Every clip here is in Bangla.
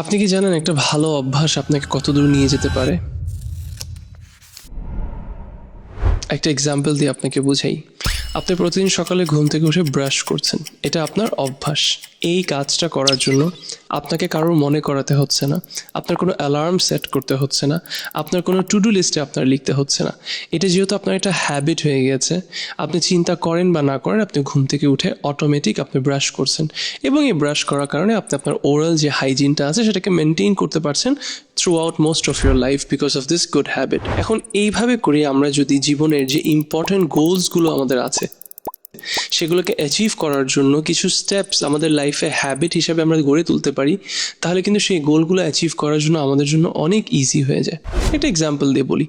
আপনি কি জানেন একটা ভালো অভ্যাস আপনাকে কতদূর নিয়ে যেতে পারে? একটা এক্সাম্পল দিয়ে আপনাকে বুঝাই। আপনি প্রতিদিন সকালে ঘুম থেকে উঠে ব্রাশ করছেন। এটা আপনার অভ্যাস। এই কাজটা করার জন্য আপনাকে কারোর মনে করাতে হচ্ছে না। আপনার কোনো অ্যালার্ম সেট করতে হচ্ছে না। আপনার কোনো টু ডু লিস্টে আপনার লিখতে হচ্ছে না। এটা যেহেতু আপনার একটা হ্যাবিট হয়ে গেছে আপনি চিন্তা করেন বা না করেন, আপনি ঘুম থেকে উঠে অটোমেটিক আপনি ব্রাশ করছেন। এবং এই ব্রাশ করার কারণে আপনি আপনার ওরাল যে হাইজিনটা আছে, সেটাকে মেনটেন করতে পারছেন throughout most of your life because of this good habit এখন এইভাবে করে আমরা যদি জীবনের যে ইম্পর্টেন্ট গোলসগুলো আমাদের আছে, সেগুলোকে অ্যাচিভ করার জন্য কিছু স্টেপস আমাদের লাইফে হ্যাবিট হিসাবে আমরা গড়ে তুলতে পারি, তাহলে কিন্তু সেই গোলগুলো অ্যাচিভ করার জন্য আমাদের জন্য অনেক ইজি হয়ে যায়। একটা এক্সাম্পল দিয়ে বলি।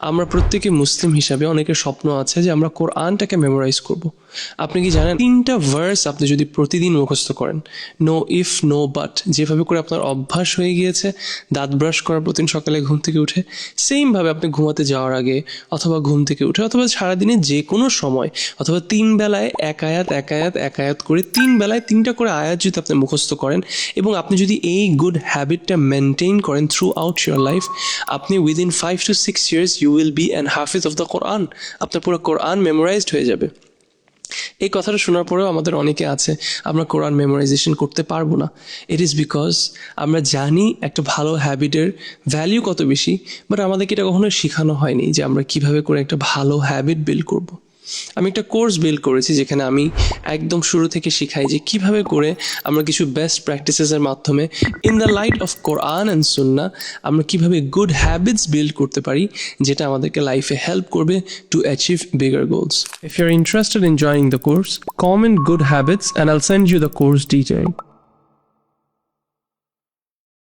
আমরা প্রত্যেকে মুসলিম হিসাবে অনেকের স্বপ্ন আছে যে আমরা কোরআনটাকে মেমোরাইজ করব। আপনি কি জানেন? তিনটা ভার্স আপনি যদি প্রতিদিন মুখস্থ করেন নো ইফ নো বাট যেভাবে করে আপনার অভ্যাস হয়ে গিয়েছে, দাঁত ব্রাশ করার প্রতিদিন সকালে ঘুম থেকে উঠে সেমভাবে আপনি ঘুমাতে যাওয়ার আগে অথবা ঘুম থেকে উঠে, অথবা সারাদিনে যে কোনো সময়, অথবা তিন বেলায় এক আয়াত এক আয়াত এক আয়াত করে তিন বেলায় তিনটা করে আয়াত যদি আপনি মুখস্থ করেন এবং আপনি যদি এই গুড হ্যাবিটটা মেনটেন করেন থ্রু আউট ইউর লাইফ আপনি within five to six years you will be an Hafiz of the Quran আপনার পুরো কোরআন মেমোরাইজড হয়ে যাবে। এই কথাটা শোনার পরেও আমাদের অনেকে আছে, আমরা কোরআন মেমোরাইজেশন করতে পারব না ইট ইজ বিকজ আমরা জানি একটা ভালো হ্যাবিটের ভ্যালিউ কত বেশি বাট আমাদেরকে এটা কখনো শেখানো হয়নি যে আমরা কীভাবে করে একটা ভালো হ্যাবিট বিল্ড করব। আমি একটা কোর্স বিল্ড করেছি যেখানে আমি একদম শুরু থেকে শিখাই যে কীভাবে করে আমরা কিছু বেস্ট প্র্যাকটিসেসের মাধ্যমে in the light of Quran and সুন্না আমরা কীভাবে গুড হ্যাবিটস বিল্ড করতে পারি, যেটা আমাদেরকে লাইফে হেল্প করবে to achieve bigger goals if you are interested in joining the course comment good habits and I'll send you the course detail